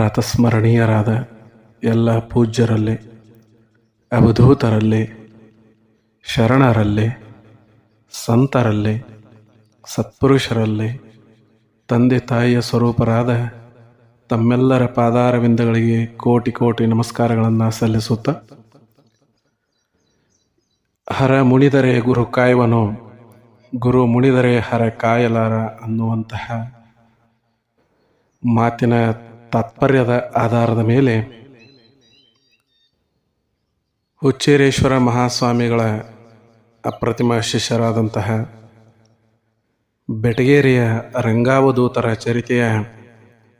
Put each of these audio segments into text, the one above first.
ಪ್ರಾತಸ್ಮರಣೀಯರಾದ ಎಲ್ಲ ಪೂಜ್ಯರಲ್ಲಿ, ಅವಧೂತರಲ್ಲಿ, ಶರಣರಲ್ಲಿ, ಸಂತರಲ್ಲಿ, ಸತ್ಪುರುಷರಲ್ಲಿ, ತಂದೆ ತಾಯಿಯ ಸ್ವರೂಪರಾದ ತಮ್ಮೆಲ್ಲರ ಪಾದಾರವಿಂದಗಳಿಗೆ ಕೋಟಿ ಕೋಟಿ ನಮಸ್ಕಾರಗಳನ್ನು ಸಲ್ಲಿಸುತ್ತ, ಹರ ಮುಣಿದರೆ ಗುರು ಕಾಯುವನು, ಗುರು ಮುಣಿದರೆ ಹರ ಕಾಯಲಾರ ಅನ್ನುವಂತಹ ಮಾತಿನ ತಾತ್ಪರ್ಯದ ಆಧಾರದ ಮೇಲೆ ಹುಚ್ಚೇರೇಶ್ವರ ಮಹಾಸ್ವಾಮಿಗಳ ಅಪ್ರತಿಮ ಶಿಷ್ಯರಾದಂತಹ ಬೆಟಗೇರಿಯ ರಂಗಾವಧೂತರ ಚರಿತೆಯ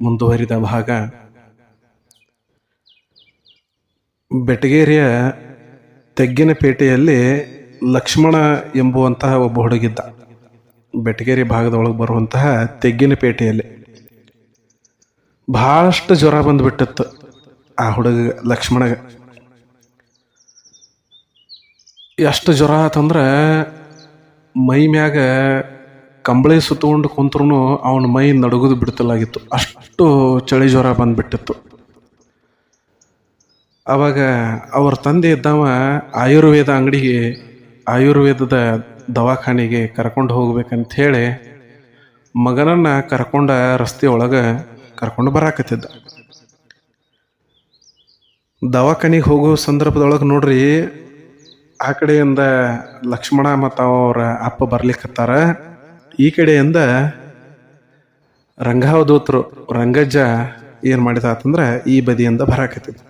ಮುಂದುವರಿದ ಭಾಗ ಬೆಟಗೇರಿಯ ತೆಗ್ಗಿನಪೇಟೆಯಲ್ಲಿ ಲಕ್ಷ್ಮಣ ಎಂಬುವಂತಹ ಒಬ್ಬ ಹುಡುಗಿದ್ದ. ಬೆಟಗೇರಿ ಭಾಗದೊಳಗೆ ಬರುವಂತಹ ತೆಗ್ಗಿನಪೇಟೆಯಲ್ಲಿ ಭಾಳಷ್ಟು ಜ್ವರ ಬಂದುಬಿಟ್ಟಿತ್ತು ಆ ಹುಡುಗ ಲಕ್ಷ್ಮಣಗೆ. ಎಷ್ಟು ಜ್ವರ ಆತಂದ್ರೆ ಮೈ ಮ್ಯಾಗ ಕಂಬಳಿ ಸುತ್ತಕೊಂಡು ಕುಂತ್ರೂ ಅವನ ಮೈ ನಡುಗುದು ಬಿಡ್ತಲಾಗಿತ್ತು. ಅಷ್ಟು ಚಳಿ ಜ್ವರ ಬಂದ್ಬಿಟ್ಟಿತ್ತು. ಅವಾಗ ಅವ್ರ ತಂದೆ ಇದ್ದವ ಆಯುರ್ವೇದ ಅಂಗಡಿಗೆ, ಆಯುರ್ವೇದದ ದವಾಖಾನೆಗೆ ಕರ್ಕೊಂಡು ಹೋಗ್ಬೇಕಂತ ಹೇಳಿ ಮಗನನ್ನ ಕರ್ಕೊಂಡ ರಸ್ತೆ ಒಳಗೆ ಕರ್ಕೊಂಡು ಬರಾಕತ್ತಿದ್ದ. ದವಾಖಾನಿಗೆ ಹೋಗೋ ಸಂದರ್ಭದೊಳಗೆ ನೋಡ್ರಿ, ಆ ಕಡೆಯಿಂದ ಲಕ್ಷ್ಮಣ ಮತ್ತು ಅವ್ರ ಅಪ್ಪ ಬರ್ಲಿಕ್ಕತ್ತಾರ ಈ ಕಡೆಯಿಂದ ರಂಗಾವಧೂತರು ರಂಗಜ್ಜ ಏನು ಮಾಡಿದ ಆತಂದ್ರೆ ಈ ಬದಿಯಿಂದ ಬರಾಕತ್ತಿದ್ದ.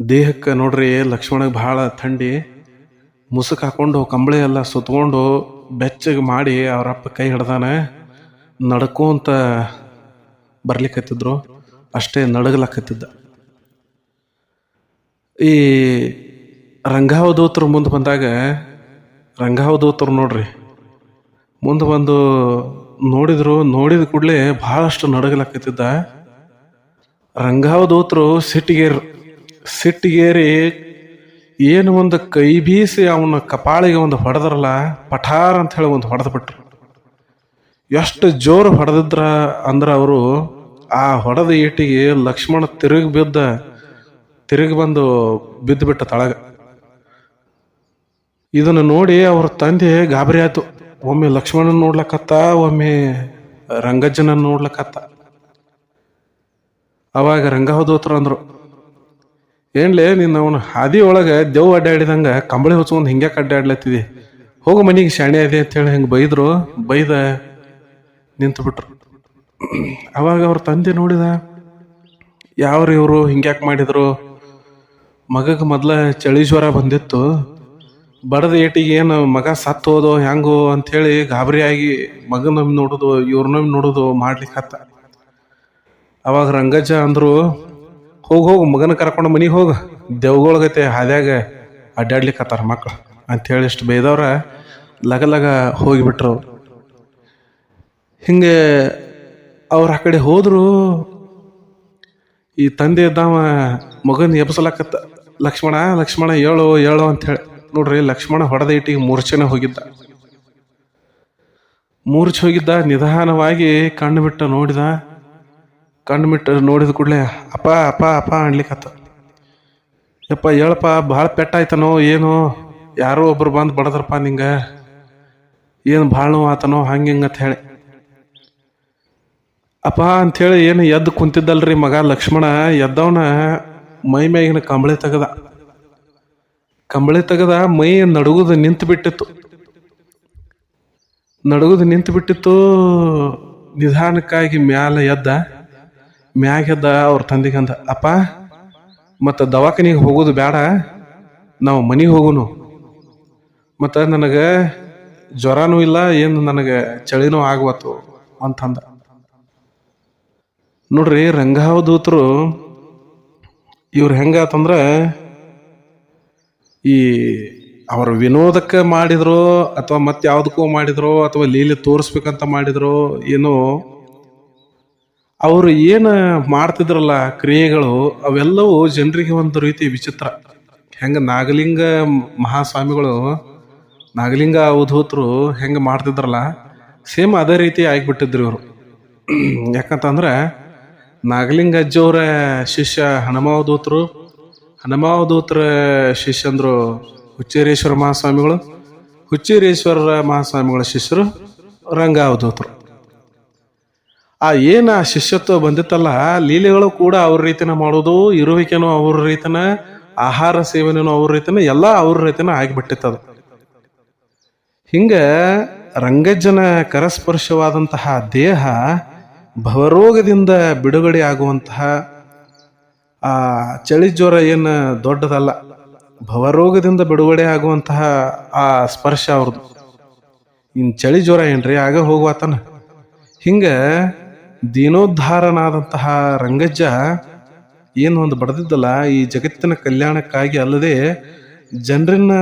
ದೇಹಕ್ಕೆ ನೋಡ್ರಿ, ಲಕ್ಷ್ಮಣಗೆ ಭಾಳ ಥಂಡಿ. ಮುಸುಕ್ ಹಾಕೊಂಡು ಕಂಬಳಿ ಎಲ್ಲ ಸುತ್ಕೊಂಡು ಬೆಚ್ಚಗೆ ಮಾಡಿ ಅವರಪ್ಪ ಕೈ ಹಿಡ್ದಾನ. ನಡ್ಕೊಂತ ಬರ್ಲಿಕ್ಕತ್ತಿದ್ರು ಅಷ್ಟೇ ನಡಗಲಾಕತ್ತಿದ್ದ. ಈ ರಂಗಾವಧೂತರು ಮುಂದೆ ಬಂದಾಗ ರಂಗಾವಧೂತರು ನೋಡ್ರಿ, ಮುಂದೆ ಬಂದು ನೋಡಿದ್ರು, ನೋಡಿದ ಕೂಡಲೇ ಭಾಳಷ್ಟು ನಡಗಲಾಕತ್ತಿದ್ದ. ರಂಗಾವಧೂತರು ಸಿಟ್ಟಿಗೇರು, ಸಿಟ್ಟಿಗೇರಿ ಏನು ಒಂದು ಕೈ ಬೀಸಿ ಅವನ ಕಪಾಳಿಗೆ ಒಂದು ಹೊಡೆದ್ರಲ್ಲ, ಪಠಾರ್ ಅಂತ ಹೇಳಿ ಒಂದು ಹೊಡೆದು ಬಿಟ್ರು ಎಷ್ಟು ಜೋರು ಹೊಡೆದಿದ್ರ ಅಂದ್ರೆ ಅವರು ಆ ಹೊಡೆದ ಈಟಿಗೆ ಲಕ್ಷ್ಮಣ ತಿರುಗಿ ಬಿದ್ದ, ತಿರುಗಿ ಬಂದು ಬಿದ್ದು ಬಿಟ್ಟ ತಳಗ. ಇದನ್ನು ನೋಡಿ ಅವ್ರ ತಂದೆ ಗಾಬರಿ ಆಯ್ತು. ಒಮ್ಮೆ ಲಕ್ಷ್ಮಣನ ನೋಡ್ಲಕತ್ತ, ಒಮ್ಮೆ ರಂಗಜ್ಜನ ನೋಡ್ಲಕತ್ತ. ಅವಾಗ ರಂಗಹೋದೋತ್ರ ಅಂದ್ರು, ಏನ್ಲೇ ನೀನು ಅವನು ಹಾದಿ ಒಳಗೆ ದೇವ್ ಅಡ್ಡಾಡಿದಂಗ ಕಂಬಳಿ ಹೊಚ್ಕೊಂಡು ಹಿಂಗೆ ಅಡ್ಡಾಡ್ಲತ್ತಿದಿ? ಹೋಗು ಮನೆಗೆ ಶಾಣೆ ಇದೆ ಅಂತೇಳಿ ಹಿಂಗೆ ಬೈದ್ರು. ಬೈದ ನಿಂತು ಬಿಟ್ರು ಅವಾಗ ಅವ್ರ ತಂದೆ ನೋಡಿದ ಯಾವ ಇವರು? ಹಿಂಗ್ಯಾಕೆ ಮಾಡಿದ್ರು? ಮಗಗೆ ಮೊದಲ ಚಳಿ ಜ್ವರ ಬಂದಿತ್ತು. ಬಡದ ಏಟಿಗೆ ಏನು ಮಗ ಸತ್ತು ಹೋದೋ, ಹೆಂಗೋ ಅಂಥೇಳಿ ಗಾಬರಿಯಾಗಿ ಮಗನೊಮ್ಮೆ ನೋಡೋದು ಇವ್ರನ್ನೊಮ್ಮೆ ನೋಡೋದು ಮಾಡ್ಲಿಕ್ಕತ್ತ ಅವಾಗ ರಂಗಜ್ಜ ಅಂದರು, ಹೋಗಿ, ಹೋಗು, ಮಗನ ಕರ್ಕೊಂಡು ಮನೆಗೆ ಹೋಗು. ದೆವ್ಗೊಳಗೈತೆ ಹಾದ್ಯಾಗ ಅಡ್ಡಾಡ್ಲಿಕ್ಕತ್ತಾರ ಮಕ್ಕಳು ಅಂಥೇಳಿ ಇಷ್ಟು ಬೈದವ್ರ ಲಗ ಲಗ ಹೋಗಿಬಿಟ್ರು. ಹಿಂಗೆ ಅವ್ರು ಆ ಕಡೆ ಹೋದ್ರು. ಈ ತಂದೆ ಇದ್ದಾವ, ಮಗನ ಎಬ್ಸಲಕತ್ತ. ಲಕ್ಷ್ಮಣ ಲಕ್ಷ್ಮಣ ಹೇಳು ಹೇಳು ಹೇಳಿ. ನೋಡ್ರಿ, ಲಕ್ಷ್ಮಣ ಹೊಡೆದ ಇಟ್ಟಿಗೆ ಮೂರ್ಛೆನೆ ಹೋಗಿದ್ದ. ಮೂರ್ಛೆ ಹೋಗಿದ್ದ, ನಿಧಾನವಾಗಿ ಕಣ್ಣು ಬಿಟ್ಟು ನೋಡಿದ. ಕಣ್ಣು ಬಿಟ್ಟು ನೋಡಿದ ಕೂಡಲೇ, ಅಪ್ಪ ಅಪ್ಪ ಅಪ್ಪ ಅನ್ಲಿಕ್ಕತ್ತ ಯಪ್ಪ, ಹೇಳಪ್ಪ, ಭಾಳ ಪೆಟ್ಟಾಯ್ತನೋ ಏನೋ. ಯಾರೋ ಒಬ್ರು ಬಂದು ಬಡದ್ರಪ್ಪ ನಿಂಗೆ. ಏನು ಭಾಳ ನೋವು ಆತನೋ, ಹಂಗೆ ಹಿಂಗೆ ಅಂತ ಹೇಳಿ. ಅಪ್ಪ ಅಂಥೇಳಿ ಏನು ಎದ್ದು ಕುಂತಿದ್ದಲ್ರಿ ಮಗ ಲಕ್ಷ್ಮಣ, ಎದ್ದವನ ಮೈ ಮ್ಯಾಗಿನ ಕಂಬಳಿ ತೆಗದ. ಕಂಬಳಿ ತೆಗದ, ಮೈ ನಡುಗುದು ನಿಂತು ಬಿಟ್ಟಿತ್ತು. ನಡುಗುದು ನಿಂತು ಬಿಟ್ಟಿತ್ತು, ನಿಧಾನಕ್ಕಾಗಿ ಮ್ಯಾಲ ಎದ್ದ. ಮ್ಯಾಗ ಎದ್ದ ಅವ್ರ ತಂದಿಗಂದ ಅಪ್ಪ, ಮತ್ತು ದವಾಖಾನಿಗೆ ಹೋಗೋದು ಬೇಡ ನಾವು ಮನೆಗೆ ಹೋಗುನು. ಮತ್ತು ನನಗೆ ಜ್ವರನೂ ಇಲ್ಲ, ಏನು ನನಗೆ ಚಳಿನೂ ಆಗ್ವತ್ತು, ಅಂತಂದ. ನೋಡ್ರಿ ರಂಗಾವಧೂತರು ಇವ್ರು ಹೆಂಗಾತಂದ್ರೆ ಈ ಅವರು ವಿನೋದಕ್ಕೆ ಮಾಡಿದ್ರು ಅಥವಾ ಮತ್ತೆ ಯಾವುದಕ್ಕೂ ಮಾಡಿದ್ರು ಅಥವಾ ಲೀಲೆ ತೋರಿಸ್ಬೇಕಂತ ಮಾಡಿದ್ರು ಏನೋ ಅವರು ಏನು ಮಾಡ್ತಿದ್ರಲ್ಲ ಕ್ರಿಯೆಗಳು, ಅವೆಲ್ಲವೂ ಜನರಿಗೆ ಒಂದು ರೀತಿ ವಿಚಿತ್ರ. ಹೆಂಗ ನಾಗಲಿಂಗ ಮಹಾಸ್ವಾಮಿಗಳು, ನಾಗಲಿಂಗ ಅವಧೂತರು ಹೆಂಗೆ ಮಾಡ್ತಿದ್ರಲ್ಲ, ಸೇಮ್ ಅದೇ ರೀತಿ ಆಗಿಬಿಟ್ಟಿದ್ರು ಇವರು. ಯಾಕಂತಂದ್ರೆ ನಾಗಲಿಂಗ ಅಜ್ಜಿಯವರ ಶಿಷ್ಯ ಹನುಮಾವಧೂತರು. ಹನುಮಾವಧೂತರ ಶಿಷ್ಯಂದ್ರು ಹುಚ್ಚೇರೇಶ್ವರ ಮಹಾಸ್ವಾಮಿಗಳು. ಹುಚ್ಚೇರೇಶ್ವರ ಮಹಾಸ್ವಾಮಿಗಳ ಶಿಷ್ಯರು ರಂಗಾವಧೂತರು. ಆ ಏನು ಆ ಶಿಷ್ಯತ್ವ ಬಂದಿತ್ತಲ್ಲ, ಲೀಲೆಗಳು ಕೂಡ ಅವ್ರ ರೀತಿನ ಮಾಡೋದು ಇರುವಿಕೆನೂ ಅವ್ರ ರೀತಿನ, ಆಹಾರ ಸೇವನೆನೂ ಅವ್ರ ರೀತಿನ, ಎಲ್ಲ ಅವ್ರ ರೀತಿನ ಆಗಿಬಿಟ್ಟಿತ್ತದ. ಹಿಂಗ ರಂಗಜ್ಜನ ಕರಸ್ಪರ್ಶವಾದಂತಹ ದೇಹ ಭವರೋಗದಿಂದ ಬಿಡುಗಡೆ ಆಗುವಂತಹ ಆ ಚಳಿ ಜ್ವರ ಏನು ದೊಡ್ಡದಲ್ಲ, ಭವರೋಗದಿಂದ ಬಿಡುಗಡೆ ಆಗುವಂತಹ ಆ ಸ್ಪರ್ಶ ಅವ್ರದ್ದು ಇನ್ ಚಳಿ ಜ್ವರ ಏನ್ರಿ, ಆಗ ಹೋಗುವತನ. ಹಿಂಗ ದೀನೋದ್ಧಾರನಾದಂತಹ ರಂಗಜ್ಜ ಏನು ಒಂದು ಬಡದಿದ್ದಲ್ಲ, ಈ ಜಗತ್ತಿನ ಕಲ್ಯಾಣಕ್ಕಾಗಿ ಅಲ್ಲದೆ ಜನರನ್ನ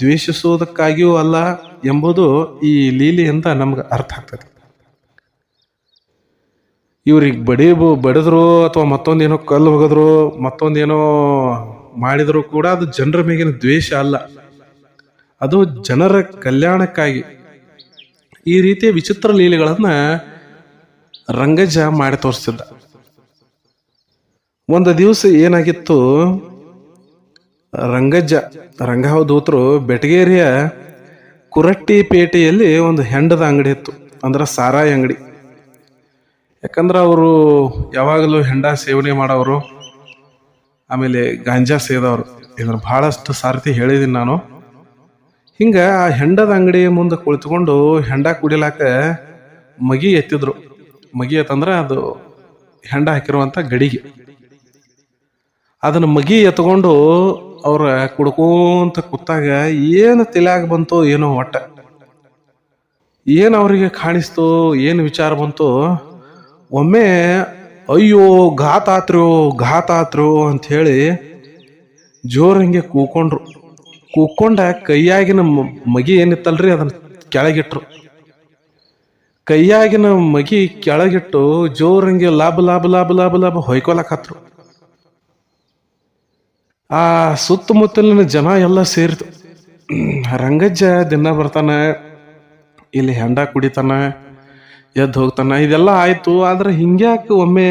ದ್ವೇಷಿಸುವುದಕ್ಕಾಗಿಯೂ ಅಲ್ಲ ಎಂಬುದು ಈ ಲೀಲೆಯಿಂದ ನಮ್ಗೆ ಅರ್ಥ ಆಗ್ತದೆ. ಇವ್ರಿಗೆ ಬಡಿ ಬಡಿದ್ರು ಅಥವಾ ಮತ್ತೊಂದೇನೋ ಕಲ್ಲು ಹೋಗಿದ್ರು ಮತ್ತೊಂದೇನೋ ಮಾಡಿದ್ರು ಕೂಡ ಅದು ಜನರ ಮೇಗಿನ ದ್ವೇಷ ಅಲ್ಲ. ಅದು ಜನರ ಕಲ್ಯಾಣಕ್ಕಾಗಿ. ಈ ರೀತಿಯ ವಿಚಿತ್ರ ಲೀಲೆಗಳನ್ನು ರಂಗಜ ಮಾಡಿ ತೋರಿಸ್ತಿದ್ದ. ಒಂದು ದಿವಸ ಏನಾಗಿತ್ತು? ರಂಗಜ್ಜ ರಂಗಾವಧೂತರು ಬೆಟಗೇರಿಯ ಕುರಟ್ಟಿ ಪೇಟೆಯಲ್ಲಿ ಒಂದು ಹೆಂಡದ ಅಂಗಡಿ ಇತ್ತು. ಅಂದ್ರೆ ಸಾರಾಯಿ ಅಂಗಡಿ. ಯಾಕಂದ್ರೆ ಅವರು ಯಾವಾಗಲೂ ಹೆಂಡ ಸೇವನೆ ಮಾಡೋರು, ಆಮೇಲೆ ಗಾಂಜಾ ಸೇದವರು ಇದ್ರ ಬಹಳಷ್ಟು ಸಾರ್ತಿ ಹೇಳಿದ್ದೀನಿ ನಾನು. ಹಿಂಗೆ ಆ ಹೆಂಡದ ಅಂಗಡಿ ಮುಂದೆ ಕುಳಿತುಕೊಂಡು ಹೆಂಡ ಕುಡಿಲಾಕ ಮಗಿ ಎತ್ತಿದ್ರು. ಮಗಿ ಎತ್ತಂದ್ರೆ ಅದು ಹೆಂಡ ಹಾಕಿರುವಂಥ ಗಡಿಗೆ. ಅದನ್ನು ಮಗಿ ಎತ್ಕೊಂಡು ಅವ್ರ ಕುಡ್ಕೋಂತ ಕೂತಾಗ ಏನು ತಲೆಯಾಗ ಬಂತು ಏನೋ ಒಟ್ಟ. ಏನು ಅವರಿಗೆ ಕಾಣಿಸ್ತು, ಏನು ವಿಚಾರ ಬಂತು ಒಮ್ಮೆ, ಅಯ್ಯೋ, ಘಾತಾತ್ರು ಘಾತಾತ್ರು ಅಂತ ಹೇಳಿ ಜೋರ್ ಹಿಂಗೆ ಕೂಕೊಂಡ್ರು. ಕೂಕೊಂಡ ಕೈಯಾಗಿನ ಮಗಿ ಏನಿತ್ತಲ್ರಿ ಅದನ್ನ ಕೆಳಗಿಟ್ರು. ಕೈಯಾಗಿನ ಮಗಿ ಕೆಳಗಿಟ್ಟು ಜೋರಂಗೆ ಲಾಭ ಲಾಭ ಲಾಭ ಲಾಭ ಲಾಭ ಹೊಯ್ಕೊಲಕತ್ರು. ಆ ಸುತ್ತಮುತ್ತಲಿನ ಜನ ಎಲ್ಲ ಸೇರಿತು. ರಂಗಜ್ಜ ದಿನ ಬರ್ತಾನೆ, ಇಲ್ಲಿ ಹೆಂಡ ಕುಡಿತಾನ ಎದ್ದು ಹೋಗ್ತಾನ. ಇದೆಲ್ಲ ಆಯ್ತು, ಆದ್ರೆ ಹಿಂಗ್ಯಾಕೆ ಒಮ್ಮೆ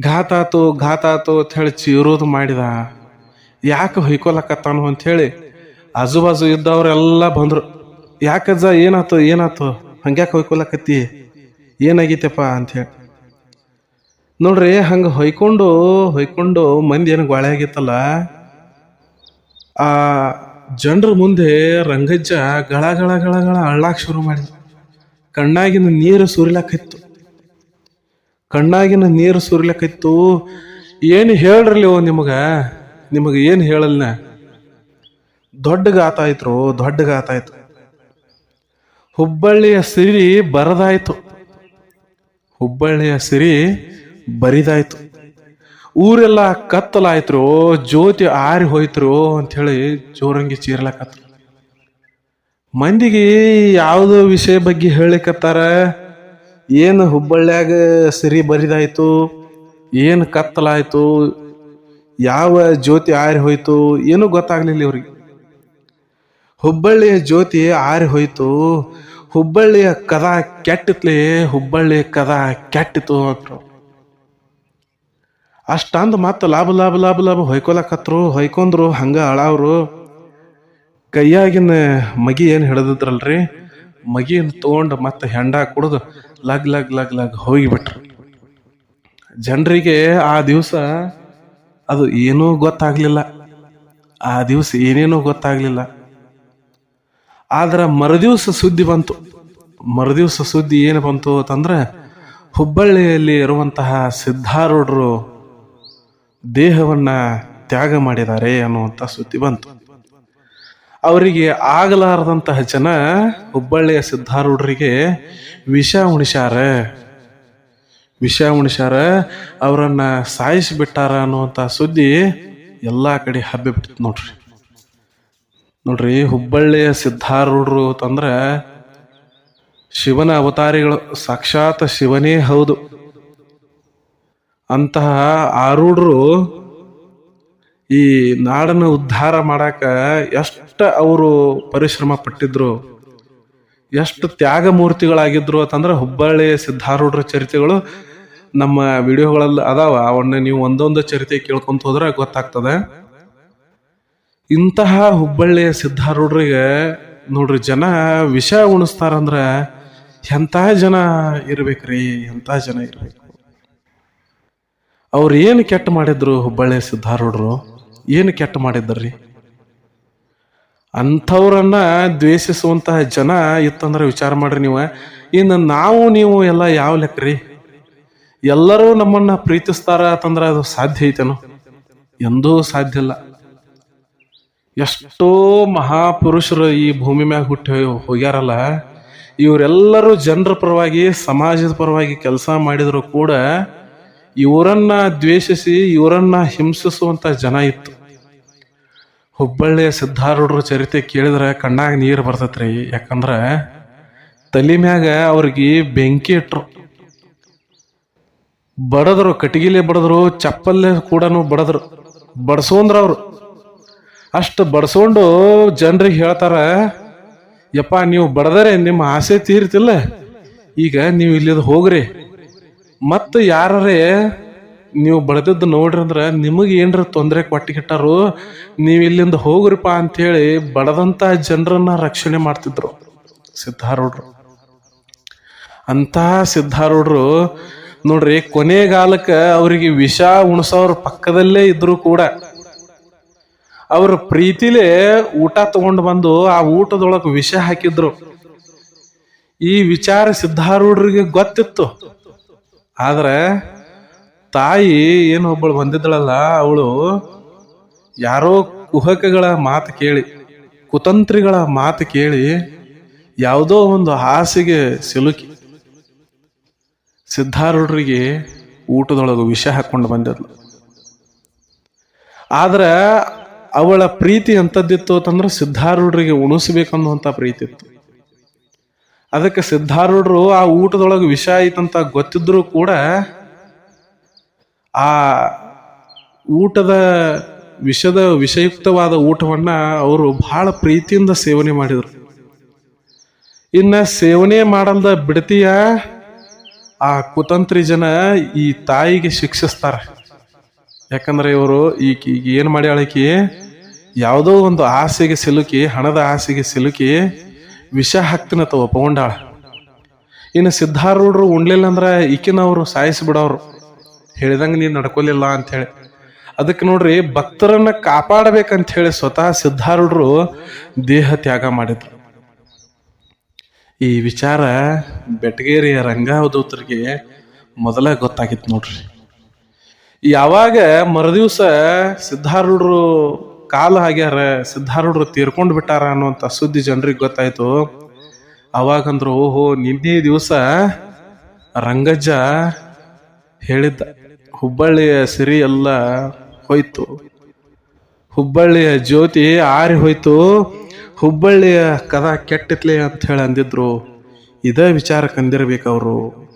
ಘಾತ ಆತು ಘಾತ ಆತು ಅಂತ ಹೇಳಿ ಚೀರೋದು ಮಾಡಿದ. ಯಾಕೆ ಹೊಯ್ಕೊಲಕತ್ತಾನು ಅಂತ ಹೇಳಿ ಆಜು ಬಾಜು ಇದ್ದವ್ರೆಲ್ಲ ಬಂದ್ರು. ಯಾಕಜ್ಜ ಏನಾತು ಏನಾತು? ಹಂಗ್ಯಾಕೆ ಹೊಯ್ಕೊಲಕತ್ತಿ? ಏನಾಗೈತಪ್ಪ ಅಂತ ಹೇಳಿ. ನೋಡ್ರಿ, ಹಂಗ ಹೊಯ್ಕೊಂಡು ಹೊಯ್ಕೊಂಡು ಮಂದಿ ಏನು ಗೋಳೆ ಆಗಿತ್ತಲ್ಲ. ಆ ಜನರ ಮುಂದೆ ರಂಗಜ್ಜ ಗಳ ಗಳ ಗಳ ಗಳ ಅಳ್ಳಾಕ್ ಶುರು ಮಾಡಿದ ಕಣ್ಣಾಗಿನ ನೀರು ಸುರಿಲಕ್ಕಿತ್ತು ಕಣ್ಣಾಗಿನ ನೀರು ಸುರಿಲಕ್ಕಿತ್ತು ಏನು ಹೇಳ್ರಲ್ಲಿ ಓ ನಿಮಗ? ನಿಮಗೆ ಏನು ಹೇಳಲ್ನ? ದೊಡ್ಡ ಗಾತ ಆಯ್ತು ದೊಡ್ಡ ಗಾತ ಆಯ್ತು. ಹುಬ್ಬಳ್ಳಿಯ ಸಿರಿ ಬರದಾಯ್ತು. ಹುಬ್ಬಳ್ಳಿಯ ಸಿರಿ ಬರಿದಾಯ್ತು. ಊರೆಲ್ಲ ಕತ್ತಲಾಯ್ತ್ರು, ಜ್ಯೋತಿ ಆರಿ ಹೋಯ್ತ್ರು ಹೇಳಿ ಜೋರಂಗಿ ಚೀರ್ಲಕತ್ರು. ಮಂದಿಗೆ ಯಾವುದೋ ವಿಷಯ ಬಗ್ಗೆ ಹೇಳಿಕತ್ತಾರ? ಏನು ಹುಬ್ಬಳ್ಳಿಯಾಗ ಸಿರಿ ಬರಿದಾಯ್ತು? ಏನು ಕತ್ತಲಾಯ್ತು? ಯಾವ ಜ್ಯೋತಿ ಆರಿ ಹೋಯ್ತು? ಏನೂ ಗೊತ್ತಾಗ್ಲಿಲ್ಲ ಇವ್ರಿಗೆ. ಹುಬ್ಬಳ್ಳಿಯ ಜ್ಯೋತಿ ಆರಿ ಹೋಯ್ತು. ಹುಬ್ಬಳ್ಳಿಯ ಕದ ಕೆಟ್ಟಿತ್ಲಿ ಹುಬ್ಬಳ್ಳಿಯ ಕದ ಕೆಟ್ಟಿತು ಅಂದ್ರು. ಅಷ್ಟಂದು ಮತ್ತೆ ಲಾಭ ಲಾಭ ಲಾಭ ಲಾಭ ಹೊಯ್ಕೊಲಕತ್ರು ಹೊಯ್ಕೊಂಡ್ರು ಹಂಗ ಅಳಾವ್ರು. ಕೈಯಾಗಿನ ಮಗಿ ಏನು ಹಿಡಿದಿದ್ರಲ್ರಿ? ಮಗಿನ ತೊಗೊಂಡು ಮತ್ತೆ ಹೆಂಡ ಕುಡಿದು ಲಗ್ ಲಗ್ ಲಗ್ ಲಗ್ ಹೋಗಿಬಿಟ್ರು. ಜನರಿಗೆ ಆ ದಿವಸ ಅದು ಏನೂ ಗೊತ್ತಾಗ್ಲಿಲ್ಲ. ಆ ದಿವಸ ಏನೇನೂ ಗೊತ್ತಾಗ್ಲಿಲ್ಲ. ಆದ್ರೆ ಮರುದಿವಸ ಸುದ್ದಿ ಬಂತು. ಮರುದಿವಸ ಸುದ್ದಿ ಏನು ಬಂತು ಅಂತಂದ್ರೆ ಹುಬ್ಬಳ್ಳಿಯಲ್ಲಿ ಇರುವಂತಹ ಸಿದ್ಧಾರೂಢರು ದೇಹವನ್ನ ತ್ಯಾಗ ಮಾಡಿದ್ದಾರೆ ಅನ್ನುವಂಥ ಸುದ್ದಿ ಬಂತು. ಅವರಿಗೆ ಆಗಲಾರದಂತಹ ಜನ ಹುಬ್ಬಳ್ಳಿಯ ಸಿದ್ಧಾರೂಢರಿಗೆ ವಿಷ ಉಣಿಸ್ಯಾರ ವಿಷ ಉಣಿಸ್ಯಾರ ಅವರನ್ನ ಸಾಯಿಸಿಬಿಟ್ಟಾರ ಅನ್ನುವಂಥ ಸುದ್ದಿ ಎಲ್ಲ ಕಡೆ ಹಬ್ಬಿಬಿಟ್ಟಿತ್ತು ನೋಡ್ರಿ. ನೋಡ್ರಿ, ಹುಬ್ಬಳ್ಳಿಯ ಸಿದ್ಧಾರೂಢರು ಅಂತಂದ್ರೆ ಶಿವನ ಅವತಾರಿಗಳು, ಸಾಕ್ಷಾತ್ ಶಿವನೇ ಹೌದು. ಅಂತಹ ಆರೂಢರು ಈ ನಾಡನ್ನು ಉದ್ಧಾರ ಮಾಡಾಕ ಎಷ್ಟು ಅವರು ಪರಿಶ್ರಮ ಪಟ್ಟಿದ್ರು, ಎಷ್ಟು ತ್ಯಾಗ ಮೂರ್ತಿಗಳಾಗಿದ್ರು ಅಂತಂದ್ರೆ ಹುಬ್ಬಳ್ಳಿ ಸಿದ್ಧಾರೂಢರ ಚರಿತೆಗಳು ನಮ್ಮ ವಿಡಿಯೋಗಳಲ್ಲಿ ಅದಾವ. ಅವನ್ನ ನೀವು ಒಂದೊಂದು ಚರಿತೆ ಕೇಳ್ಕೊಂತ ಹೋದ್ರೆ ಗೊತ್ತಾಗ್ತದೆ. ಇಂತಹ ಹುಬ್ಬಳ್ಳಿಯ ಸಿದ್ಧಾರೂಢರಿಗೆ ನೋಡ್ರಿ, ಜನ ವಿಷ ಉಣಿಸ್ತಾರಂದ್ರೆ ಎಂಥ ಜನ ಇರ್ಬೇಕ್ರಿ ಎಂಥ ಜನ ಇರ್ಬೇಕು? ಅವ್ರು ಏನು ಕೆಟ್ಟ ಮಾಡಿದ್ರು ಹುಬ್ಬಳ್ಳಿಯ ಸಿದ್ಧಾರೂಢರು? ಏನು ಕೆಟ್ಟ ಮಾಡಿದ್ದರ್ರಿ? ಅಂಥವ್ರನ್ನ ದ್ವೇಷಿಸುವಂತಹ ಜನ ಇತ್ತಂದ್ರೆ ವಿಚಾರ ಮಾಡ್ರಿ ನೀವು. ಇನ್ನು ನಾವು, ನೀವು ಎಲ್ಲ ಯಾವ ಲೆಕ್ಕರಿ? ಎಲ್ಲರೂ ನಮ್ಮನ್ನ ಪ್ರೀತಿಸ್ತಾರ ಅಂತಂದ್ರೆ ಅದು ಸಾಧ್ಯ ಐತೇನು? ಎಂದೂ ಸಾಧ್ಯ ಇಲ್ಲ. ಎಷ್ಟೋ ಮಹಾಪುರುಷರು ಈ ಭೂಮಿ ಮ್ಯಾಗ ಹುಟ್ಟಿ ಹೋಗ್ಯಾರಲ್ಲ, ಇವರೆಲ್ಲರೂ ಜನರ ಪರವಾಗಿ, ಸಮಾಜದ ಪರವಾಗಿ ಕೆಲಸ ಮಾಡಿದ್ರು ಕೂಡ ಇವರನ್ನ ದ್ವೇಷಿಸಿ, ಇವರನ್ನ ಹಿಂಸಿಸುವಂತ ಜನ ಇತ್ತು. ಹುಬ್ಬಳ್ಳಿಯ ಸಿದ್ಧಾರೂಢರ ಚರಿತೆ ಕೇಳಿದ್ರೆ ಕಣ್ಣಾಗ ನೀರು ಬರ್ತೈತ್ರಿ. ಯಾಕಂದ್ರೆ ತಲೆ ಮ್ಯಾಗ ಅವ್ರಿಗೆ ಬೆಂಕಿ ಇಟ್ರು. ಬಡದ್ರು, ಕಟ್ಟಿಗಿಲೆ ಬಡದ್ರು, ಚಪ್ಪಲ್ಲೇ ಕೂಡ ಬಡದ್ರು. ಬಡಸೋಂದ್ರ ಅವರು. ಅಷ್ಟು ಬಡ್ಸೋಂಡು ಜನರಿಗೆ ಹೇಳ್ತಾರ, ಯಪ್ಪ, ನೀವು ಬಡದರೆ ನಿಮ್ಮ ಆಸೆ ತೀರ್ತಿಲ್ಲ. ಈಗ ನೀವು ಇಲ್ಲಿದ್ ಹೋಗ್ರಿ. ಮತ್ತು ಯಾರೇ ನೀವು ಬಳದದ್ದು ನೋಡ್ರಿ ಅಂದ್ರೆ ನಿಮಗೆ ಏನರ ತೊಂದರೆ ಕೊಟ್ಟಿಗಿಟ್ಟಾರು, ನೀವು ಇಲ್ಲಿಂದ ಹೋಗ್ರಿಪ್ಪ ಅಂಥೇಳಿ ಬಡದಂತ ಜನರನ್ನ ರಕ್ಷಣೆ ಮಾಡ್ತಿದ್ರು. ಸಿದ್ಧಾರೂಢರು. ಅಂತಹ ಸಿದ್ಧಾರೂಢರು ನೋಡ್ರಿ ಕೊನೆಗಾಲಕ್ಕೆ ಅವರಿಗೆ ವಿಷ ಉಣಸೋರ್ ಪಕ್ಕದಲ್ಲೇ ಇದ್ರು ಕೂಡ ಅವ್ರ ಪ್ರೀತಿಲೇ ಊಟ ತಗೊಂಡು ಬಂದು ಆ ಊಟದೊಳಗೆ ವಿಷ ಹಾಕಿದ್ರು. ಈ ವಿಚಾರ ಸಿದ್ಧಾರೂಢರಿಗೆ ಗೊತ್ತಿತ್ತು. ಆದ್ರೆ ತಾಯಿ ಏನು ಒಬ್ಬಳು ಬಂದಿದ್ದಳಲ್ಲ, ಅವಳು ಯಾರೋ ಕುಹಕಗಳ ಮಾತು ಕೇಳಿ, ಕುತಂತ್ರಿಗಳ ಮಾತು ಕೇಳಿ ಯಾವುದೋ ಒಂದು ಹಾಸಿಗೆ ಸಿಲುಕಿ ಸಿದ್ಧಾರೂಢರಿಗೆ ಊಟದೊಳಗೆ ವಿಷ ಹಾಕ್ಕೊಂಡು ಬಂದಿದ್ಲು. ಆದ್ರೆ ಅವಳ ಪ್ರೀತಿ ಎಂಥದ್ದಿತ್ತು ಅಂತಂದ್ರೆ ಸಿದ್ಧಾರೂಢರಿಗೆ ಉಣಿಸ್ಬೇಕನ್ನುವಂಥ ಪ್ರೀತಿ ಇತ್ತು. ಅದಕ್ಕೆ ಸಿದ್ಧಾರೂಢರು ಆ ಊಟದೊಳಗೆ ವಿಷ ಐತಂತ ಗೊತ್ತಿದ್ರು ಕೂಡ ಆ ಊಟದ ವಿಷದ ವಿಷಯುಕ್ತವಾದ ಊಟವನ್ನ ಅವರು ಬಹಳ ಪ್ರೀತಿಯಿಂದ ಸೇವನೆ ಮಾಡಿದರು. ಇನ್ನು ಸೇವನೆ ಮಾಡಲ್ದ ಬಿಡತಿಯ ಆ ಕುತಂತ್ರಿ ಜನ ಈ ತಾಯಿಗೆ ಶಿಕ್ಷಿಸ್ತಾರ. ಯಾಕಂದ್ರೆ ಇವರು ಈಗ ಈಗ ಏನು ಮಾಡ್ಯಾಳಕಿ ಯಾವುದೋ ಒಂದು ಆಸೆಗೆ ಸಿಲುಕಿ, ಹಣದ ಆಸೆಗೆ ಸಿಲುಕಿ ವಿಷ ಹಾಕ್ತಿನ ಒಪ್ಕೊಂಡಾಳ. ಇನ್ನು ಸಿದ್ಧಾರೂಢರು ಉಣ್ಲಿಲ್ಲ ಅಂದ್ರೆ ಈಕಿನ ಅವರು ಸಾಯಿಸಿ ಬಿಡೋರು ಹೇಳಿದಂಗೆ ನೀನು ನಡ್ಕೊಲಿಲ್ಲ ಹೇಳಿ. ಅದಕ್ಕೆ ನೋಡ್ರಿ ಭಕ್ತರನ್ನ ಕಾಪಾಡಬೇಕಂತ ಹೇಳಿ ಸ್ವತಃ ಸಿದ್ಧಾರೂಢರು ದೇಹ ತ್ಯಾಗ ಮಾಡಿದ್ರು. ಈ ವಿಚಾರ ಬೆಟಗೇರಿಯ ರಂಗಾವಧೂತರಿಗೆ ಮೊದಲ ಗೊತ್ತಾಗಿತ್ತು ನೋಡ್ರಿ. ಯಾವಾಗ ಮರುದಿವಸ ಸಿದ್ಧಾರೂಢರು ಕಾಲ ಆಗ್ಯಾರ, ಸಿದ್ಧಾರೂಢರು ತೀರ್ಕೊಂಡು ಬಿಟ್ಟಾರ ಅನ್ನುವಂಥ ಸುದ್ದಿ ಜನರಿಗೆ ಗೊತ್ತಾಯ್ತು. ಅವಾಗಂದ್ರು, ಓಹೋ, ನಿನ್ನೆ ದಿವಸ ರಂಗಜ್ಜ ಹೇಳಿದ್ದ. ಹುಬ್ಬಳ್ಳಿಯ ಸಿರಿ ಎಲ್ಲ ಹೋಯ್ತು. ಹುಬ್ಬಳ್ಳಿಯ ಜ್ಯೋತಿ ಆರಿ ಹೋಯ್ತು. ಹುಬ್ಬಳ್ಳಿಯ ಕದ ಕೆಟ್ಟಿತ್ಲೆ ಅಂತ ಹೇಳಿ ಅಂದಿದ್ರು. ಇದೇ ವಿಚಾರ ಅಂದಿರ್ಬೇಕು ಅವರು.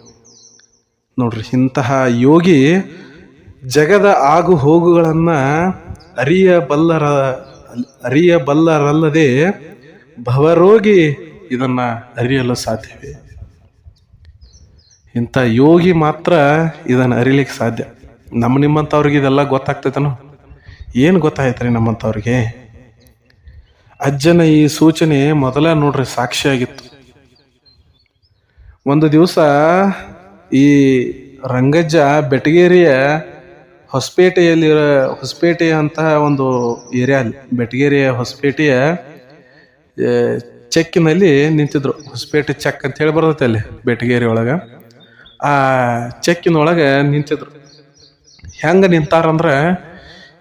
ನೋಡ್ರಿ, ಇಂತಹ ಯೋಗಿ ಜಗದ ಆಗು ಹೋಗುಗಳನ್ನ ಅರಿಯಬಲ್ಲರ, ಅರಿಯಬಲ್ಲರಲ್ಲದೆ ಭವರೋಗಿ ಇದನ್ನು ಅರಿಯಲು ಸಾಧ್ಯವೇ? ಇಂಥ ಯೋಗಿ ಮಾತ್ರ ಇದನ್ನು ಅರಿಲಿಕ್ಕೆ ಸಾಧ್ಯ. ನಮ್ಮ ನಿಮ್ಮಂಥವ್ರಿಗೆ ಇದೆಲ್ಲ ಗೊತ್ತಾಗ್ತೈತನು? ಏನು ಗೊತ್ತಾಯ್ತ್ರಿ ನಮ್ಮಂಥವ್ರಿಗೆ? ಅಜ್ಜನ ಈ ಸೂಚನೆ ಮೊದಲೇ ನೋಡ್ರಿ ಸಾಕ್ಷಿಯಾಗಿತ್ತು. ಒಂದು ದಿವಸ ಈ ರಂಗಜ್ಜ ಬೆಟಗೇರಿಯ ಹೊಸಪೇಟೆಯಲ್ಲಿರೋ ಹೊಸಪೇಟೆ ಅಂತ ಒಂದು ಏರಿಯಾ ಅಲ್ಲಿ, ಬೆಟಗೇರಿಯ ಹೊಸಪೇಟೆಯ ಚೆಕ್ಕಿನಲ್ಲಿ ನಿಂತಿದ್ರು. ಹೊಸಪೇಟೆ ಚೆಕ್ ಅಂತ ಹೇಳಿ ಬರ್ತೈತೆ ಅಲ್ಲಿ, ಬೆಟಗೇರಿ ಒಳಗೆ. ಆ ಚೆಕ್ಕಿನೊಳಗೆ ನಿಂತಿದ್ರು. ಹೆಂಗೆ ನಿಂತಾರಂದ್ರೆ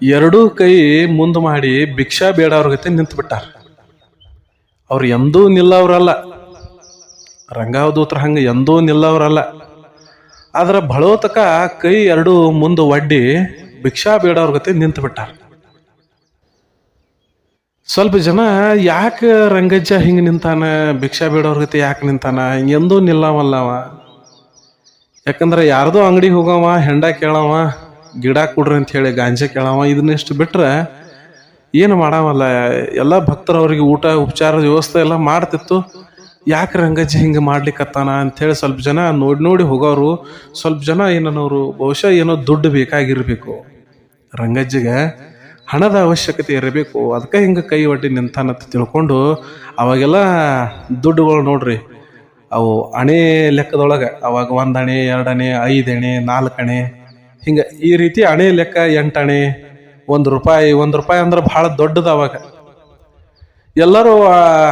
ಎರಡೂ ಕೈ ಮುಂದೆ ಮಾಡಿ ಭಿಕ್ಷಾ ಬೇಡವ್ರ ಗತೆ ನಿಂತು ಬಿಟ್ಟಾರ. ಅವ್ರು ಎಂದೂ ನಿಲ್ಲವ್ರಲ್ಲ. ರಂಗಾವಧೂತ್ರ ಹಂಗೆ ಎಂದೂ ನಿಲ್ಲವ್ರಲ್ಲ. ಆದ್ರೆ ಬಳೋತಕ ಕೈ ಎರಡು ಮುಂದೆ ಒಡ್ಡಿ ಭಿಕ್ಷಾ ಬೇಡವ್ರ ಗತೆ ನಿಂತು ಬಿಟ್ಟಾರ. ಸ್ವಲ್ಪ ಜನ ಯಾಕೆ ರಂಗಜ್ಜ ಹಿಂಗೆ ನಿಂತಾನ, ಭಿಕ್ಷಾ ಬೇಡವ್ರ ಗತೆ ಯಾಕೆ ನಿಂತಾನ ಎಂದೂ ನಿಲ್ಲವಲ್ಲವ. ಯಾಕಂದ್ರೆ ಯಾರ್ದೋ ಅಂಗಡಿ ಹೋಗವ, ಹೆಂಡ ಕೇಳವ, ಗಿಡ ಕೊಡ್ರಿ ಅಂತ ಹೇಳಿ ಗಾಂಜಾ ಕೇಳವ, ಇದನ್ನಿಷ್ಟು ಬಿಟ್ರೆ ಏನು ಮಾಡಾವಲ್ಲ. ಎಲ್ಲ ಭಕ್ತರು ಅವ್ರಿಗೆ ಊಟ ಉಪಚಾರದ ವ್ಯವಸ್ಥೆ ಎಲ್ಲ ಮಾಡ್ತಿತ್ತು. ಯಾಕೆ ರಂಗಜ್ಜಿ ಹಿಂಗೆ ಮಾಡ್ಲಿಕ್ಕತ್ತಾನ ಅಂಥೇಳಿ ಸ್ವಲ್ಪ ಜನ ನೋಡಿ ನೋಡಿ ಹೋಗೋರು, ಸ್ವಲ್ಪ ಜನ ಏನನ್ನೋರು, ಬಹುಶಃ ಏನೋ ದುಡ್ಡು ಬೇಕಾಗಿರಬೇಕು. ರಂಗಜ್ಜಿಗೆ ಹಣದ ಅವಶ್ಯಕತೆ ಇರಬೇಕು. ಅದಕ್ಕೆ ಹಿಂಗೆ ಕೈ ಒಡ್ಡಿ ನಿಂತಾನಂತ ತಿಳ್ಕೊಂಡು ಅವಾಗೆಲ್ಲ ದುಡ್ಡುಗಳು ನೋಡ್ರಿ ಅವು ಅಣೆ ಲೆಕ್ಕದೊಳಗೆ, ಅವಾಗ ಒಂದು ಅಣೆ, ಎರಡು ಅಣೆ, ಐದು ಅಣೆ, ನಾಲ್ಕು ಅಣೆ. ಹಿಂಗೆ ಈ ರೀತಿ ಅಣೆ ಲೆಕ್ಕ ಎಂಟು ಅಣೆ, ಒಂದು ರೂಪಾಯಿ ಒಂದು ರೂಪಾಯಿ ಅಂದ್ರೆ ಭಾಳ ದೊಡ್ಡದು ಅವಾಗ. ಎಲ್ಲರೂ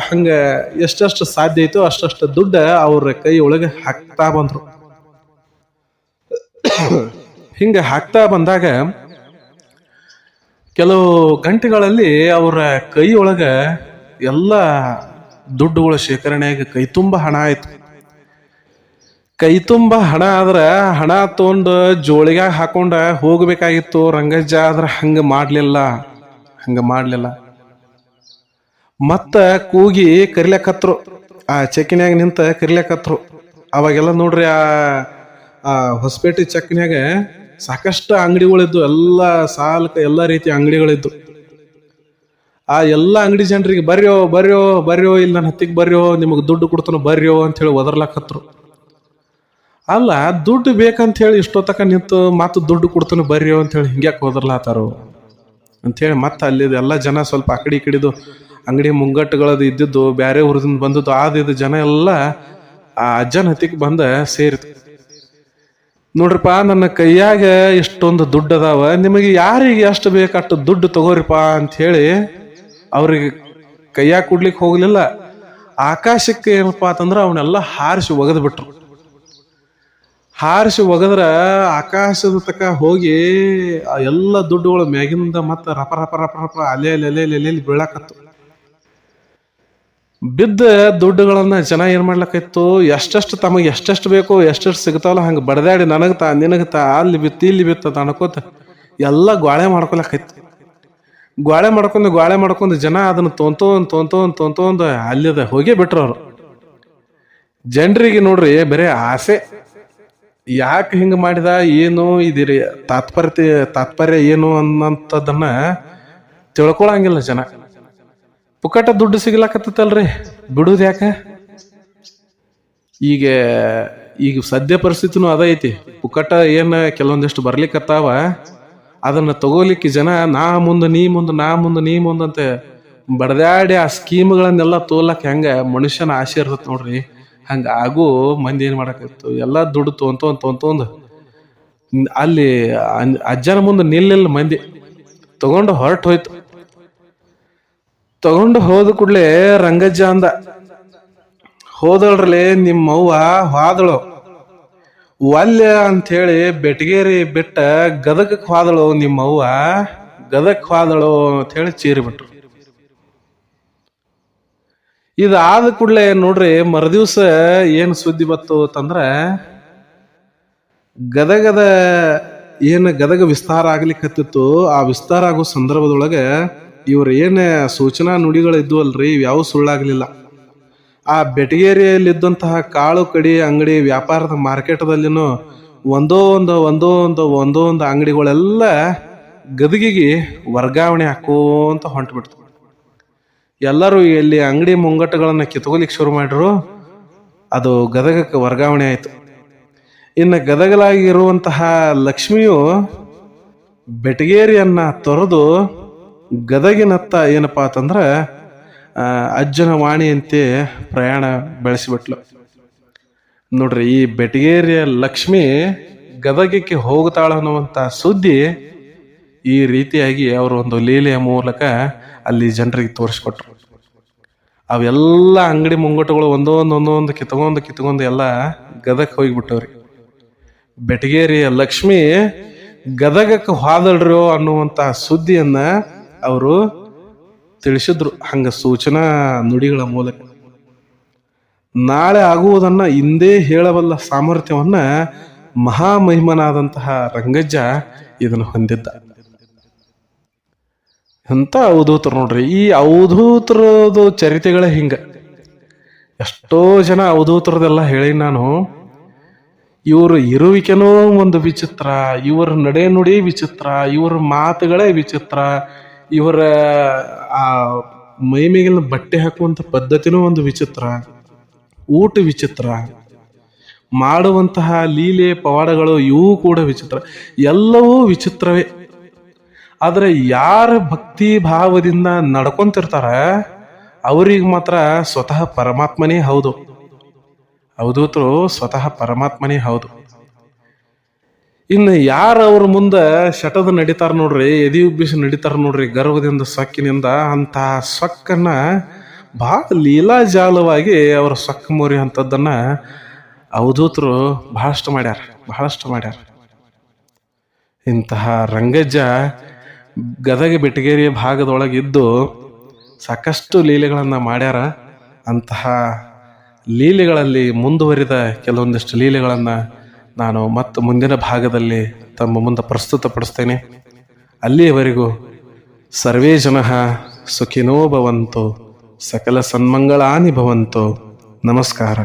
ಹಂಗೆ ಎಷ್ಟೆಷ್ಟು ಸಾಧ್ಯ ಐತೋ ಅಷ್ಟಷ್ಟು ದುಡ್ಡು ಅವ್ರ ಕೈ ಒಳಗೆ ಹಾಕ್ತಾ ಬಂದರು. ಹಿಂಗೆ ಹಾಕ್ತಾ ಬಂದಾಗ ಕೆಲವು ಗಂಟೆಗಳಲ್ಲಿ ಅವರ ಕೈ ಒಳಗೆ ಎಲ್ಲ ದುಡ್ಡುಗಳ ಶೇಖರಣೆಯಾಗಿ ಕೈ ತುಂಬ ಹಣ ಆಯ್ತು. ಕೈ ತುಂಬ ಹಣ ಆದ್ರೆ ಹಣ ತೊಗೊಂಡು ಜೋಳಿಗೆ ಹಾಕೊಂಡ ಹೋಗಬೇಕಾಗಿತ್ತು. ರಂಗಜ್ಜ ಆದ್ರೆ ಹಂಗೆ ಮಾಡಲಿಲ್ಲ. ಹಂಗೆ ಮಾಡಲಿಲ್ಲ. ಮತ್ತ ಕೂಗಿ ಕರಿಲಕತ್ರು. ಆ ಚೆಕ್ಕಿನ್ಯಾಗ ನಿಂತ ಕರಿಲಕತ್ರು. ಅವಾಗೆಲ್ಲ ನೋಡ್ರಿ ಆ ಆ ಹೊಸಪೇಟೆ ಚೆಕ್ನ್ಯಾಗ ಸಾಕಷ್ಟು ಅಂಗಡಿಗಳಿದ್ದು, ಎಲ್ಲ ಸಾಲಕ ಎಲ್ಲ ರೀತಿಯ ಅಂಗಡಿಗಳಿದ್ದು. ಆ ಎಲ್ಲ ಅಂಗಡಿ ಜನರಿಗೆ ಬರ್ಯೋ ಬರ್ಯೋ ಬರ್ಯೋ, ಇಲ್ಲಿ ನನ್ನ ಹತ್ತಿಗೆ ಬರ್ಯೋ, ನಿಮಗೆ ದುಡ್ಡು ಕೊಡ್ತಾನೋ ಬರ್ಯೋ ಅಂತ ಹೇಳಿ ಒದರ್ಲಾಕತ್ರು. ಅಲ್ಲ, ದುಡ್ಡು ಬೇಕಂತ ಹೇಳಿ ಇಷ್ಟೊತ್ತಕ ನಿಂತು ಮತ್ತು ದುಡ್ಡು ಕೊಡ್ತಾನೆ ಬರ್ರಿ ಅಂತ ಹೇಳಿ ಹಿಂಗ್ಯಾಕೆ ಅಂತ ಅಂಥೇಳಿ ಮತ್ತೆ ಅಲ್ಲಿ ಎಲ್ಲ ಜನ ಸ್ವಲ್ಪ ಆ ಕಡೆ ಅಂಗಡಿ ಮುಂಗಟ್ಟುಗಳದು ಇದ್ದಿದ್ದು ಬೇರೆ ಊರದಿಂದ ಬಂದದ್ದು ಆದಿದ್ದು ಜನ ಎಲ್ಲ ಆ ಅಜ್ಜನ ಹತ್ತಿಗೆ ಬಂದ ಸೇರಿತು ನೋಡ್ರಪ್ಪ ನನ್ನ ಕೈಯಾಗ ಇಷ್ಟೊಂದು ದುಡ್ಡು ಅದಾವ, ನಿಮಗೆ ಯಾರಿಗೆ ಎಷ್ಟು ಬೇಕಷ್ಟು ದುಡ್ಡು ತಗೋರಿಪ್ಪ ಅಂತ ಹೇಳಿ ಅವ್ರಿಗೆ ಕೈಯಾಗ ಕೊಡ್ಲಿಕ್ಕೆ ಹೋಗ್ಲಿಲ್ಲ. ಆಕಾಶಕ್ಕೆ ಏನಪ್ಪಾ ಅಂತಂದ್ರೆ ಅವನ್ನೆಲ್ಲ ಹಾರಿಸಿ ಒಗೆದು ಬಿಟ್ರು ಹಾರಿಸಿ ಒಗದ್ರ ಆಕಾಶದ ತಕ ಹೋಗಿ ಎಲ್ಲ ದುಡ್ಡುಗಳು ಮ್ಯಾಗಿಂದ ಮತ್ತೆ ರಪ ರಪ ರಪ ರಪ ಅಲೆ ಅಲೆ ಅಲೆ ಬೀಳಾಕತ್ತು. ಬಿದ್ದ ದುಡ್ಡುಗಳನ್ನ ಜನ ಏನ್ ಮಾಡ್ಲಕ್ಕಿತ್ತು ಎಷ್ಟೆಷ್ಟು ತಮಗೆ ಎಷ್ಟೆಷ್ಟು ಬೇಕೋ ಎಷ್ಟೆಷ್ಟು ಸಿಗ್ತಾವಲ್ಲ ಹಂಗೆ ಬಡದಾಡಿ ನನಗೆ ತಾ, ನಿನಗೆ ತಾ, ಅಲ್ಲಿ ಬಿತ್ತು, ಇಲ್ಲಿ ಬಿತ್ತ ಅನ್ಕೋತ ಎಲ್ಲ ಗ್ವಾಳೆ ಮಾಡ್ಕೊಳಕೈತಿ ಗ್ವಾಳೆ ಮಾಡ್ಕೊಂಡು ಗ್ವಾಳೆ ಮಾಡ್ಕೊಂಡು ಜನ ಅದನ್ನ ತೊಂತೋನ್ ತೊಂತೋನ್ ತೊಂತೊಂದು ಅಲ್ಲಿದ ಹೋಗೇ ಬಿಟ್ರು ಅವರು. ಜನರಿಗೆ ನೋಡ್ರಿ ಬರೀ ಆಸೆ. ಯಾಕೆ ಹಿಂಗೆ ಮಾಡಿದ, ಏನು, ಇದಿರಿ ತಾತ್ಪರ್ಯ ತಾತ್ಪರ್ಯ ಏನು ಅನ್ನೋಂಥದ್ದನ್ನ ತಿಳ್ಕೊಳಂಗಿಲ್ಲ ಜನ. ಪುಕ್ಕಟ ದುಡ್ಡು ಸಿಗ್ಲಾಕತ್ತಲ್ರಿ ಬಿಡುದು ಯಾಕೆ? ಈಗ ಈಗ ಸದ್ಯ ಪರಿಸ್ಥಿತಿನೂ ಅದೈತಿ ಪುಕ್ಕಟ ಏನು ಕೆಲವೊಂದಿಷ್ಟು ಬರ್ಲಿಕ್ಕತ್ತಾವ ಅದನ್ನ ತಗೋಲಿಕ್ಕೆ ಜನ ನಾ ಮುಂದೆ, ನೀ ಮುಂದೆ, ನಾ ಮುಂದೆ, ನೀ ಮುಂದಂತೆ ಬಡದಾಡಿ ಆ ಸ್ಕೀಮ್ಗಳನ್ನೆಲ್ಲ ತೋಲಕ್ಕೆ ಹೆಂಗ ಮನುಷ್ಯನ ಆಸೆ ನೋಡ್ರಿ. ಹಂಗ ಆಗು ಮಂದಿ ಏನು ಮಾಡಕತ್ತು? ಎಲ್ಲ ದುಡ್ಡು ತೊಂತ ತೊಂತೊಂದು ಅಲ್ಲಿ ಅಜ್ಜನ ಮುಂದೆ ನಿಲ್ಲಿಲ್ಲ ಮಂದಿ. ತಗೊಂಡು ಹೊರಟು ಹೋಯ್ತು. ತಗೊಂಡು ಹೋದ ಕೂಡಲೇ ರಂಗಜ್ಜ ಅಂದ. ಹೋದಳ್ರಲ್ಲಿ ನಿಮ್ಮವ್ವ ಹೋದಳು. ವಲ್ಯ ಅಂಥೇಳಿ ಬೆಟಗೇರಿ ಬಿಟ್ಟ ಗದಗಕ್ಕೆ ಹೋದಳು ನಿಮ್ಮವ್ವ. ಗದಕ್ ಹೋದಳು ಅಂಥೇಳಿ ಚೀರಿ ಬಿಟ್ರು. ಇದಾದ ಕೂಡಲೇ ನೋಡ್ರಿ ಮರುದಿವ್ಸ ಏನು ಸುದ್ದಿ ಬತ್ತು ಅಂತಂದ್ರೆ, ಗದಗದ ಏನು ಗದಗ ವಿಸ್ತಾರ ಆಗ್ಲಿಕ್ಕತ್ತಿತ್ತು ಆ ವಿಸ್ತಾರ ಆಗೋ ಸಂದರ್ಭದೊಳಗೆ ಇವ್ರ ಏನು ಸೂಚನಾ ನುಡಿಗಳು ಇದ್ವಲ್ರಿ, ಇವ್ಯಾವ ಸುಳ್ಳಾಗ್ಲಿಲ್ಲ. ಆ ಬೆಟಗೇರಿಯಲ್ಲಿದ್ದಂತಹ ಕಾಳು ಕಡಿ ಅಂಗಡಿ ವ್ಯಾಪಾರದ ಮಾರ್ಕೆಟ್ದಲ್ಲಿನೂ ಒಂದೋ ಒಂದು ಒಂದೋ ಒಂದು ಒಂದೋ ಒಂದು ಅಂಗಡಿಗಳೆಲ್ಲ ಗದಗಿಗೆ ವರ್ಗಾವಣೆ ಹಾಕೋಂತ ಹೊಂಟ್ಬಿಡ್ತು. ಎಲ್ಲರೂ ಇಲ್ಲಿ ಅಂಗಡಿ ಮುಂಗಟ್ಟುಗಳನ್ನ ಕಿತ್ಕೊಲಿಕ್ಕೆ ಶುರು ಮಾಡಿದ್ರು. ಅದು ಗದಗಕ್ಕೆ ವರ್ಗಾವಣೆ ಆಯಿತು. ಇನ್ನು ಗದಗಲಾಗಿರುವಂತಹ ಲಕ್ಷ್ಮಿಯು ಬೆಟಗೇರಿಯನ್ನ ತೊರೆದು ಗದಗಿನತ್ತ ಏನಪ್ಪಾ ಅಂತಂದ್ರೆ ಅಜ್ಜನ ವಾಣಿಯಂತೆ ಪ್ರಯಾಣ ಬೆಳೆಸಿಬಿಟ್ಲು. ನೋಡ್ರಿ, ಈ ಬೆಟಗೇರಿಯ ಲಕ್ಷ್ಮಿ ಗದಗಕ್ಕೆ ಹೋಗ್ತಾಳ ಅನ್ನುವಂಥ ಸುದ್ದಿ ಈ ರೀತಿಯಾಗಿ ಅವರು ಒಂದು ಲೀಲೆಯ ಮೂಲಕ ಅಲ್ಲಿ ಜನರಿಗೆ ತೋರಿಸ್ಕೊಟ್ರು. ಅವೆಲ್ಲ ಅಂಗಡಿ ಮುಂಗಟ್ಟುಗಳು ಒಂದೊಂದು ಒಂದೊಂದು ಕಿತ್ಕೊಂಡು ಕಿತ್ಕೊಂಡು ಎಲ್ಲ ಗದಕ್ಕೆ ಹೋಗಿಬಿಟ್ಟವ್ರಿ. ಬೆಟಗೇರಿಯ ಲಕ್ಷ್ಮಿ ಗದಗಕ್ಕೆ ಹಾದಳ್ರೋ ಅನ್ನುವಂತಹ ಸುದ್ದಿಯನ್ನ ಅವರು ತಿಳಿಸಿದ್ರು. ಹಂಗೆ ಸೂಚನಾ ನುಡಿಗಳ ಮೂಲಕ. ನಾಳೆ ಆಗುವುದನ್ನ ಇಂದೇ ಹೇಳಬಲ್ಲ ಸಾಮರ್ಥ್ಯವನ್ನ ಮಹಾಮಹಿಮನಾದಂತಹ ರಂಗಜ್ಜ ಇದನ್ನು ಹೊಂದಿದ್ದ. ಎಂಥ ಅವಧೂತರು ನೋಡ್ರಿ, ಈ ಅವಧೂತರದು ಚರಿತೆಗಳೇ ಹಿಂಗ. ಎಷ್ಟೋ ಜನ ಅವಧೂತರದೆಲ್ಲ ಹೇಳಿ ನಾನು. ಇವರು ಇರುವಿಕೆನೂ ಒಂದು ವಿಚಿತ್ರ, ಇವರ ನಡೆ ನುಡಿ ವಿಚಿತ್ರ, ಇವರ ಮಾತುಗಳೇ ವಿಚಿತ್ರ ಇವರ, ಆ ಬಟ್ಟೆ ಹಾಕುವಂಥ ಪದ್ಧತಿನೂ ಒಂದು ವಿಚಿತ್ರ, ಊಟ ವಿಚಿತ್ರ, ಮಾಡುವಂತಹ ಲೀಲೆ, ಪವಾಡಗಳು ಇವು ಕೂಡ ವಿಚಿತ್ರ, ಎಲ್ಲವೂ ವಿಚಿತ್ರವೇ. ಆದರೆ ಯಾರ ಭಕ್ತಿ ಭಾವದಿಂದ ನಡ್ಕೊಂತಿರ್ತಾರ, ಅವ್ರಿಗೆ ಮಾತ್ರ ಸ್ವತಃ ಪರಮಾತ್ಮನೇ ಹೌದು. ಅವಧೂತರು ಸ್ವತಃ ಪರಮಾತ್ಮನೇ ಹೌದು. ಇನ್ನು ಯಾರು ಅವ್ರ ಮುಂದೆ ಶಟದ ನಡೀತಾರ ನೋಡ್ರಿ, ಎದಿ ಉಬ್ಬಿಸಿ ನಡೀತಾರ ನೋಡ್ರಿ ಗರ್ವದಿಂದ, ಸೊಕ್ಕಿನಿಂದ ಅಂತ ಸೊಕ್ಕನ್ನ ಬಹಳ ಲೀಲಾಜಾಲವಾಗಿ ಅವ್ರ ಸೊಕ್ಕ ಮೋರಿ ಅಂಥದ್ದನ್ನ ಅವಧೂತರು ಬಹಳಷ್ಟು ಮಾಡ್ಯಾರ ಬಹಳಷ್ಟು ಮಾಡ್ಯಾರ. ಇಂತಹ ರಂಗಜ್ಜ ಗದಗ ಬೆಟಗೇರಿ ಭಾಗದೊಳಗಿದ್ದು ಸಾಕಷ್ಟು ಲೀಲೆಗಳನ್ನು ಮಾಡ್ಯಾರ. ಅಂತಹ ಲೀಲೆಗಳಲ್ಲಿ ಮುಂದುವರಿದ ಕೆಲವೊಂದಿಷ್ಟು ಲೀಲೆಗಳನ್ನು ನಾನು ಮತ್ತು ಮುಂದಿನ ಭಾಗದಲ್ಲಿ ತಮ್ಮ ಮುಂದೆ ಪ್ರಸ್ತುತಪಡಿಸ್ತೇನೆ. ಅಲ್ಲಿಯವರೆಗೂ ಸರ್ವೇ ಜನ ಸುಖಿನೋ ಭವಂತು, ಸಕಲ ಸನ್ಮಂಗಳಾನಿ ಭವಂತು. ನಮಸ್ಕಾರ.